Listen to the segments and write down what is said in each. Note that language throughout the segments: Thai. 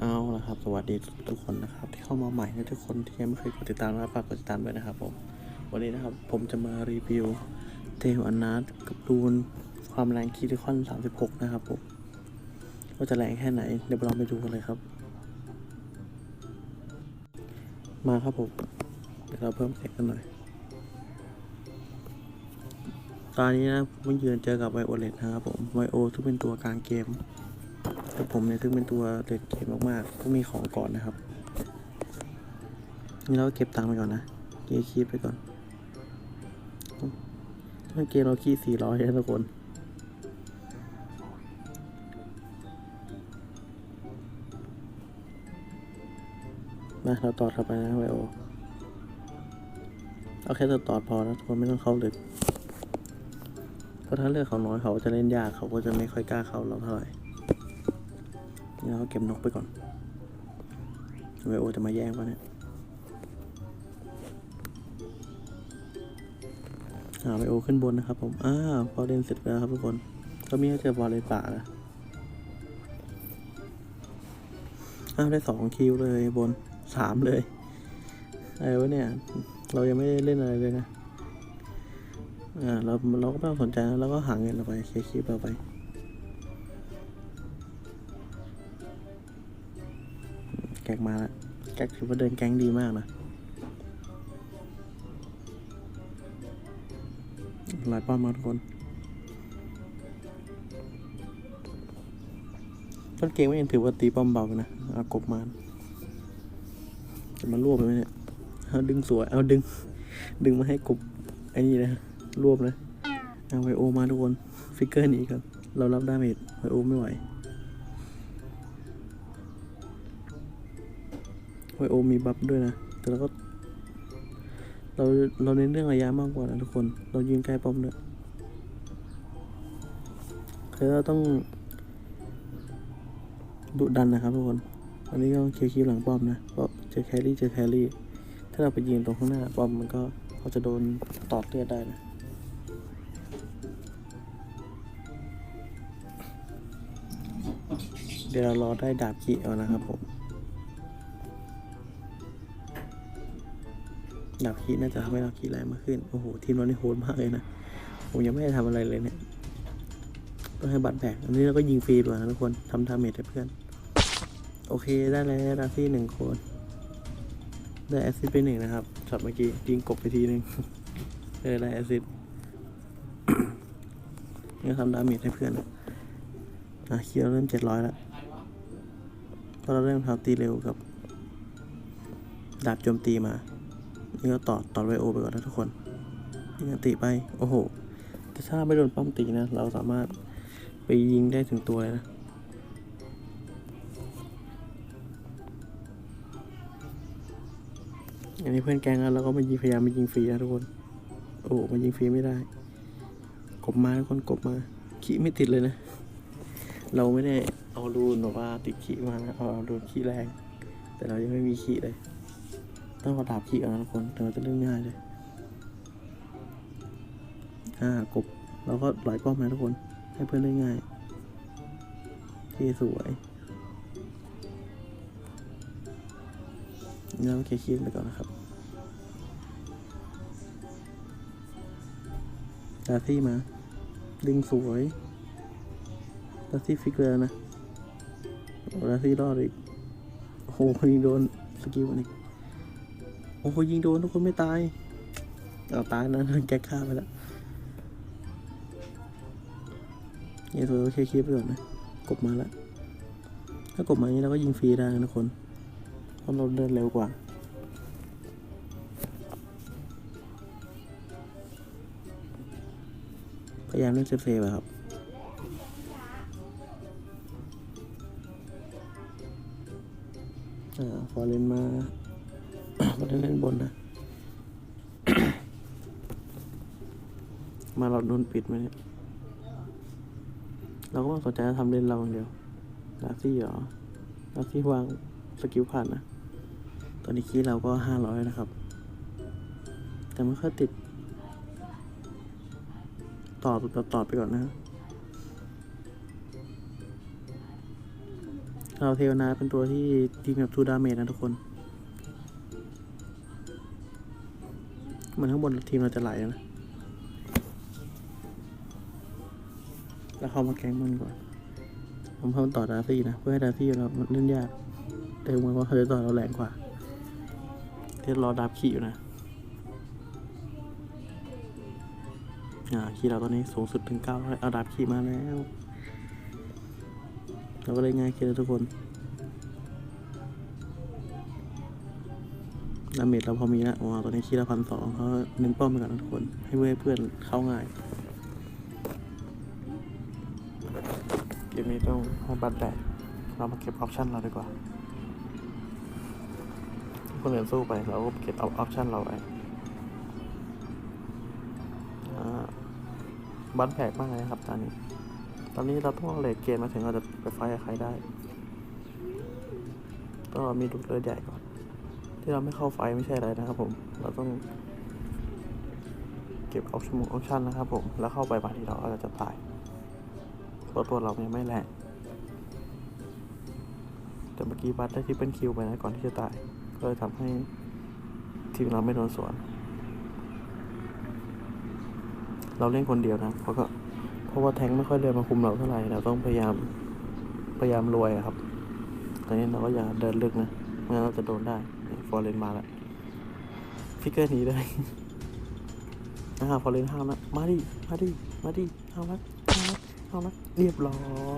เอาละครับ สวัสดีทุกคนนะครับ ที่เข้ามาใหม่และทุกคนที่ยังไม่เคยกดติดตามนะครับฝากกดติดตามด้วยนะครับผม วันนี้นะครับผมจะมารีวิวเทลอันนาร์กับดูนความแรงคีริคอน36 นะครับผมว่าจะแรงแค่ไหน เดี๋ยวเราไปดูกันเลยครับ มาครับผมเดี๋ยวเราเพิ่มเสียงกันหน่อย ตอนนี้นะมันยืนเจอกับไวโอเลตนะครับผมไวโอที่เป็นตัวกลางเกม แต่ผมเนี่ยซึ่งเป็นตัวเด็ดเกมมากๆต้องมีของก่อนนะครับนี่เราก็เก็บตังค์ไปก่อนนะเกียร์คีบไปก่อนถ้าเกมเราคีสี่ร้อยนะทุกคนมาเราต่อเข้าไปนะไวโอเอาแค่ตัวต่อพอนะทุกคนไม่ต้องเข้าลึกเพราะถ้าเลือกเขาน้อยเขาจะเล่นยากเขาก็จะไม่ค่อยกล้าเข้าเราเท่าไหร่ นี่เราก็เก็บนกไปก่อนไวโอจะมาแย่งปะเนี่ยอ่าไวโอขึ้นบนนะครับผมอ่าวพอเล่นเสร็จแล้วครับทุกคน ก็มีให้เจอบอลเลยป่านะอ้าวได้สองคิวเลยบนสามเลยอะไรวะเนี่ย เรายังไม่ได้เล่นอะไรเลยนะ อ่าเราเราก็ไม่ต้องสนใจนะเราก็หาเงินเราไปเคลียร์คลิปเราไป ก๊กมาแล้วแก๊กถือว่าเดินแก๊งดีมากนะหลายป้อมมาทุกคนต้นเกมไม่ยังถือว่าตีป้อมเบานะอากบมาจะมารวบเลยไหมเนี่ยเอาดึงสวย เอาดึง ดึงมาให้กบไอ้นี่นะรวบนะเอาไวโอมาทุกคน ฟิกเกอร์นี้ครับ เรารับดาเมจไวโอไม่ไหว ไวโอมีบัฟด้วยนะ แต่เราก็ เราเราเน้นเรื่องระยะมากกว่านะทุกคน เรายืนใกล้ป้อมด้วยคือเราต้องดุดันนะครับทุกคน อันนี้ก็เคลียร์คิวหลังป้อมนะ เพราะเจอแครี่เจอแครี่ ถ้าเราไปยืนตรงข้างหน้าป้อมมันก็เขาจะโดนตอดเลือดได้นะเดี๋ยวเรารอได้ดาบขีเอานะครับผม ดาบคีน่าจะทำให้เราคีแรงมากขึ้น โอ้โห ทีมเรานี่โหดมากเลยนะ ผมยังไม่ได้ทำอะไรเลยเนี่ย ต้องให้บัตรแบกอันนี้เราก็ยิงฟรีด้วยนะทุกคนทำดาเมจให้เพื่อน โอเค ได้แล้วดาซี่หนึ่งคน ได้แอซิดไปหนึ่งนะครับช็อตเมื่อกี้ยิงกบไปทีหนึ่งเออได้แอซิดนี่ทำดาเมจให้เพื่อนนะอะเคียวเริ่มเจ็ดร้อยแล้วเพราะเราเริ่มทำตีเร็วกับดาบโจมตีมา นี่ก็ต่อต่อไวโอไปก่อนนะทุกคนยิงอันติไป โอ้โห แต่ถ้าไม่โดนป้อมตีนะ เราสามารถไปยิงได้ถึงตัวเลยนะ อันนี้เพื่อนแกงแล้วเราก็มายิงพยายามมายิงฟรีนะทุกคน โอ้โหมายิงฟรีไม่ได้ กบมาทุกคนกบมาขี้ไม่ติดเลยนะ เราไม่ได้เอารูนแบบว่าติดขี้มานะเอารูนขี้แรง แต่เรายังไม่มีขี้เลย ต้องเอาดาบขี้ก่อนนะทุกคนแต่เราจะเล่นง่ายเลยอ่ากบเราก็หลายป้อมนะทุกคน ให้เพื่อนเล่นง่ายเคสวยนี่เราเคลียร์คีบไปก่อนนะครับดาซี่มา ดึงสวยดาซี่ฟิกเลยนะโอ้ดาซี่รอดอีกโอ้โหยิงโดนสกิลมันอีก โอ้โหยิงโดนทุกคนไม่ตายเอาตายนะแก๊กฆ่าไปแล้วเนี่ยตัวโอเคคลิปไปก่อนนะกบมาแล้วถ้ากบมาอย่างนี้เราก็ยิงฟรีได้นะทุกคนเพราะเราเดินเร็วกว่าพยายามเล่นเซฟๆอะครับอ่าฟอเรนมา ฟอร์เล่นบนนะ มาเราโดนปิดไหมเนี่ย เราก็ไม่สนใจทำเล่นเราอย่างเดียวดาซี่เหรอดาซี่วางสกิลผ่านนะ ตอนนี้คีเราก็ห้าร้อยนะครับ แต่ไม่ค่อยติด ต่อต่อต่อไปก่อนนะเราเทวนาเป็นตัวที่ทีมแบบทูดาเมจนะทุกคน เหมือนข้างบนทีมเราจะไหลนะ แล้วเขามาแกงมันก่อน ผมเพิ่มต่อดาซี่นะ เพื่อให้ดาซี่เรามันเล่นยาก แต่เมือว่าเขาจะต่อเราแรงกว่าที่รอดาบขี่อยู่นะ อ่าขี่เราตอนนี้สูงสุดถึงเก้าเอาดาบขี่มาแล้ว เราก็เลยง่ายขึ้นแล้วทุกคน ดาเมจเราพอมีแล้วอ๋อตอนนี้คีละพันสองเขาเน้นป้อมไปก่อนนะทุกคน ให้เพื่อนเพื่อนเข้าง่ายเกมนี้ต้องให้บัตรแบกเรามาเก็บออปชั่นเราดีกว่า คนอื่นสู้ไปเราก็เก็บเอาออปชั่นเราไปบัตรแบกมากเลยนะครับตอนนี้ ตอนนี้เราต้องเลทเกมมาถึงเราจะไปไฟกับใครได้ต้องมีดุเลือดใหญ่ก่อน ที่เราไม่เข้าไฟไม่ใช่อะไรนะครับผม เราต้องเก็บออปชั่นออปชั่นนะครับผม แล้วเข้าไปบางทีเราอาจจะตายเพราะตัวเรายังไม่แรงแต่เมื่อกี้บัตได้ที่เป็นคิวไปนะก่อนที่จะตาย ก็เลยทำให้ทีมเราไม่โดนสวน เราเล่นคนเดียวนะ เพราะก็เพราะว่าแทงค์ไม่ค่อยเดินมาคุมเราเท่าไหร่ เราต้องพยายามพยายามรวยครับ ตอนนี้เราก็อย่าเดินลึกนะไม่งั้นเราจะโดนได้ อร์เรนมาแล้วฟิกเกอร์หนีเลยนะครับฟอร์เรนห้ามนะมาดิ มาดิ มาดิเอาละเอาละเอาละเรียบร้อ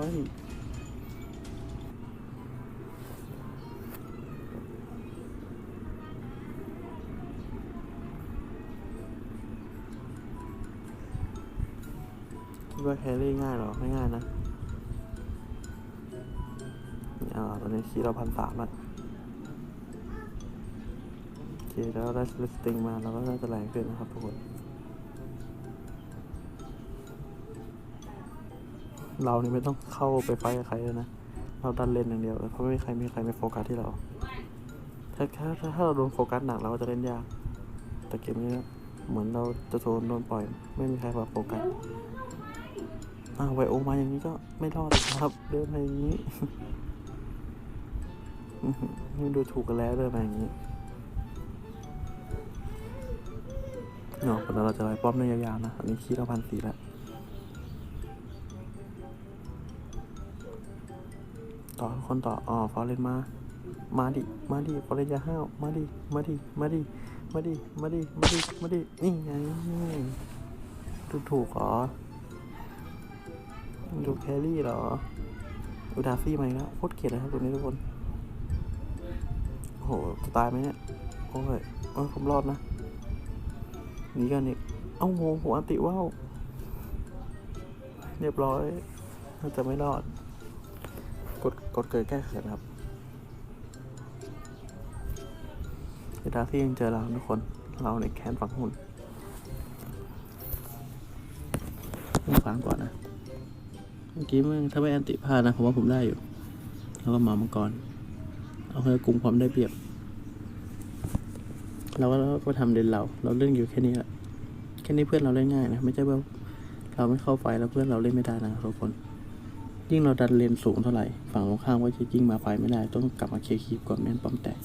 ยคิดว่าแครี่ง่ายเหรอ ไม่ง่ายนะอ่าตอนนี้คีย์เราพันสามแล้วโอเค แล้วได้สติงมาเราก็น่าจะแรงขึ้นนะครับทุกคน เรานี่ไม่ต้องเข้าไปไฟกับใครเลยนะ เราดันเล่นอย่างเดียวเลยเพราะไม่มีใครมีใครไม่โฟกัสที่เรา ถ้าถ้าถ้าเราโดนโฟกัสหนักเราก็จะเล่นยาก แต่เกมนี้เหมือนเราจะโดนโดนปล่อย ไม่มีใครมาโฟกัสอ้าวไวโอมาอย่างนี้ก็ไม่รอดครับ เดินมาอย่างนี้นี่ดูถูกกันแล้วเดินมาอย่างนี้ เนาะเราจะไล่ป้อมในยาวๆนะ อันนี้คีดเราพันสี่แล้ว ต่อคนต่อ อ๋อ ฟอร์เรนมา มาดิ มาดิ ฟอร์เรนอย่าห้าว มาดิ มาดิ มาดิ มาดิ มาดิ มาดิ มาดิ นี่ไงถูกถูกเหรอดูแครี่เหรอ อุดาฟี่มาอีกแล้วโคตรเกลียดเลยครับตัวนี้ทุกคนโหจะตายไหมเนี่ย โอ้ยโอ้ยผมรอดนะ นีกันอีก เอ้าโหหัวอันติว่าวเรียบร้อยน่าจะไม่รอด กดกดเกิดแก้เขินครับเวลาที่ยังเจอเราทุกคน เราในแคนฝังหุ่นผมฟังก่อนนะ เมื่อกี้มึงถ้าไม่แอนติพลาดนะ ผมว่าผมได้อยู่ แล้วก็มามังกร เอาให้กลุ่มความได้เปรียบ เราก็เราก็ทำเด่นเรา เราเล่นอยู่แค่นี้แหละแค่นี้เพื่อนเราเล่นง่ายนะไม่ใช่ว่าเราไม่เข้าไฟแล้วเพื่อนเราเล่นไม่ได้นะทุกคน ยิ่งเราดันเลนสูงเท่าไหร่ฝั่งตรงข้ามก็จะยิ่งมาไฟไม่ได้ ต้องกลับมาเคลียร์คีบก่อนไม่นป้อมแตก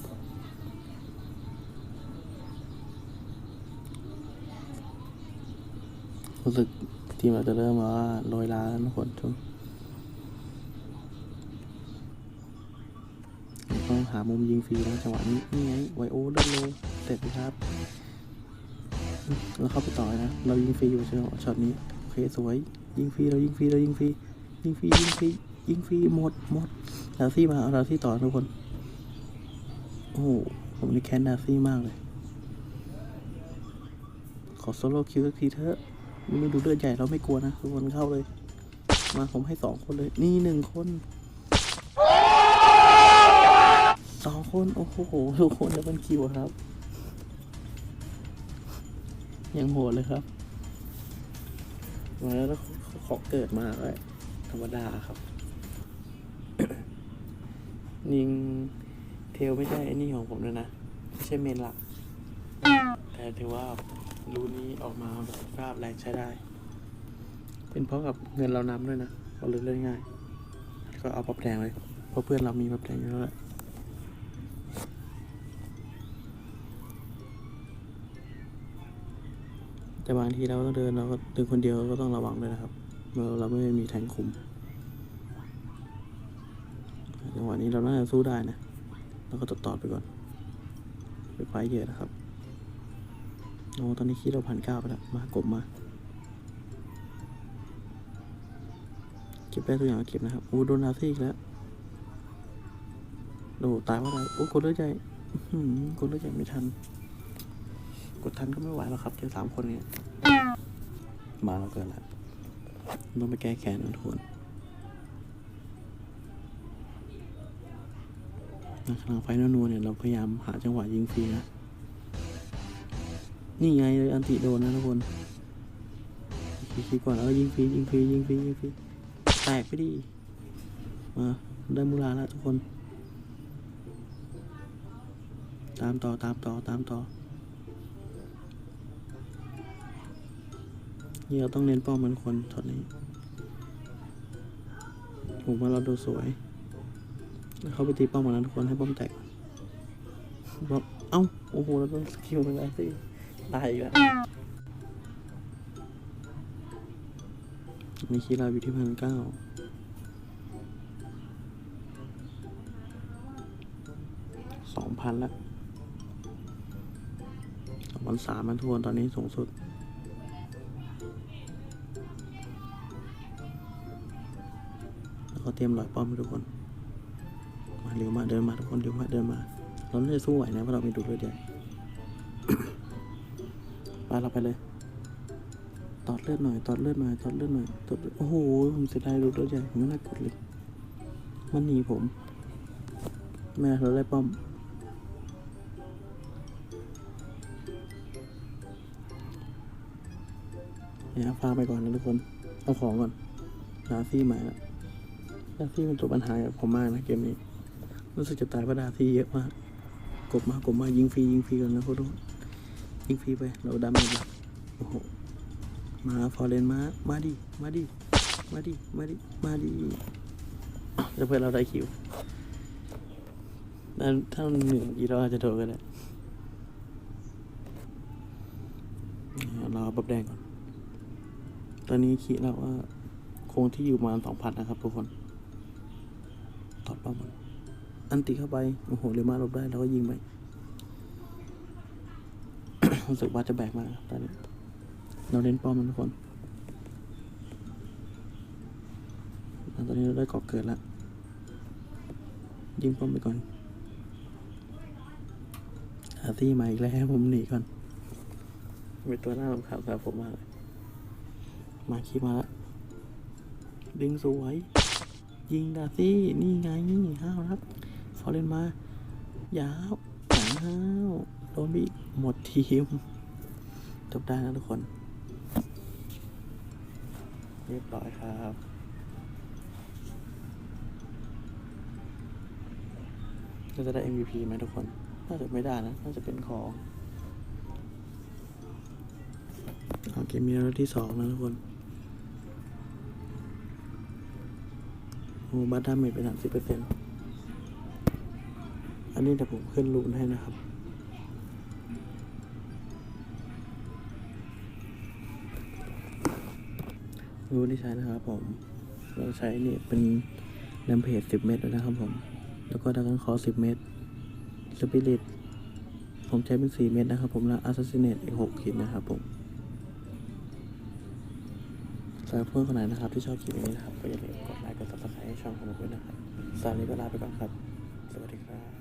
รู้สึกทีมเราจะเริ่มว่าโรยล้าแล้วทุกคนช่วงต้องหามุมยิงฟรีแล้วจังหวะนี้นี่ไงไวโอเดินเลย เสร็จเลยครับ เราเข้าไปต่อนะ เรายิงฟรีอยู่ช่ไหมช็อตนี้โอเคสวย ยิงฟรีเรายิงฟรีเรายิงฟรียิงฟรียิงฟรียิงฟรีหมดหมดดาซี่มาเอาดาซี่ต่อทุกคน โอ้โหผมนี่แค้นดาซี่มากเลย ขอโซโล่คิวสักทีเถอะไม่ดูเลือดใหญ่เราไม่กลัวนะทุกคนเข้าเลย มาผมให้สองคนเลย นี่หนึ่งคนสองคน โอ้โหทุกคนจะเป็นคิวครับ ยังโหดเลยครับ มาแล้วแล้วขอเกิดมาเลยธรรมดาครับ ยิงเทลไม่ใช่ไอ้นี่ของผมด้วยนะ ไม่ใช่เมนหลัก แต่ถือว่ารูนี้ออกมาประสิทธิภาพแรงใช้ได้ เป็นเพราะกับเงินเรานำด้วยนะเราเลยเล่นง่าย ก็เอาปรับแดงเลยเพราะเพื่อนเรามีแบบแดงอยู่แล้วแหละ แต่บางทีเราต้องเดินเราก็เดินคนเดียวก็ต้องระวังด้วยนะครับเมื่อเราไม่มีแทงคุมจังหวะนี้เราน่าจะสู้ได้นะเราก็ตอดๆไปก่อนไปไฟเยอะนะครับโอ้ตอนนี้คิดเราพันเก้าไปแล้วมากบมาเก็บได้ตัวอย่างเก็บนะครับโอ้โดนนาซี่อีกแล้วโอ้ตายว่าอะไรโอ้กดเลือดใจอื้อหือกดเลือดใจไม่ทัน กดทันก็ไม่ไหวแล้วครับเจอสามคนเนี้ย มาแล้วเกินละต้องไปแก้แค้นนทุกคนนะขณะไฟนัวเนี่ยเราพยายามหาจังหวะยิงฟรีนะ นี่ไงเลยอันติโดนนะทุกคนคิดๆก่อนแล้วยิงฟรียิงฟรียิงฟรียิงฟรีแตกไปดิมาได้มูลาแล้วทุกคน ตามต่อตามต่อตามต่อ นี่เราต้องเน้นป้อมมือนคนตอนนี้ผมว่าเราดูสวยแล้วเขาไปตีป้อมมาแล้วทุกคนให้ป้อมแตกป้อมเอ้า โอ้โหเราต้องสกิลเป็นไรสิตายอีกแล้วมีคีราอยู่ที่พันเก้าสองพันละสองพันสามมันทวนตอนนี้สูงสุด แล้วก็เตรียมลอยป้อมให้ทุกคน มาเร็วมาเดินมาทุกคนเร็วมาเดินมา เราไม่ได้สู้ไหวนะเพราะเรามีดูดเลือดใหญ่ไปเราไปเลย ตอดเลือดหน่อย ตอดเลือดหน่อย ตอดเลือดหน่อยตอดเลือดโอ้โห ผมเสียดายดูดเลือดใหญ่ผมไม่น่ากดเลย มันหนีผม แม่เราได้ป้อม นี่ยฟาไปก่อนนะทุกคน เอาของก่อนดาซี่ใหม่ละดาซี่เป็นตัวปัญหากับผมมากนะเกมนี้ รู้สึกจะตายเพราะดาซี่เยอะมาก กบมากบมายิงฟรียิงฟรีก่อนนะพวกทุกยิงฟรีไป เราดาเมจละโอ้โห มาฟอร์เรนมา มาดิ มาดิ มาดิ มาดิ มาดิแล้วเพื่อเราได้คิวถ้าถ้าหนึ่งอีเราอาจจะโดนกันแหละรอาบับแดงก่อน อนนี้คิดแล้วว่าคงที่อยู่มาสองพันนะครับทุกคนตอดป้อมมันอันติเข้าไป โอ้โหเรยวมาลบได้แล้วก็ยิงไปรู้สึกว่าจะแบกมาตอนนี้ เราเล่นป้อมมันทุกคนตอนนี้เราได้เกาะเกิดแล้ว ยิงป้อมไปก่อนอาร์ตี้มาอีกแล้วผมหนีก่อนเป็นตัวหน้ารำคาญสำหรับผมมากเลย มาคีมาแล้วดึงสวย ยิงดาซี่ นี่ไงห้าวครับ ฟอร์เรนมา ยาวห้าวโดนบีหมดทีม จบได้นะทุกคน เรียบร้อยครับก็จะได้ MVP ไหมทุกคน น่าจะไม่ได้นะ น่าจะเป็นของเอาเกมมีแล้วที่สองนะทุกคน โอ้บัตดาเมจไปสามสิบเปอร์เซ็นต์อันนี้เดี๋ยวผมขึ้นรูนให้นะครับ รูนที่ใช้นะครับผม เราใช้นี่เป็นแรมเพจสิบเมตรนะครับผม แล้วก็ดักกันคอสิบเมตร สปิริต ผมใช้เป็นสี่เมตรนะครับผม แล้วอัสซิเนตอีกหกขีดนะครับผม สำหรับเพื่อนคนไหนนะครับ ที่ชอบคลิปนี้นะครับ ก็อย่าลืมกดไลค์กดซับสไครต์ให้ช่องของผมด้วยนะครับสำหรับวันนี้ก็ลาไปก่อนครับ สวัสดีครับ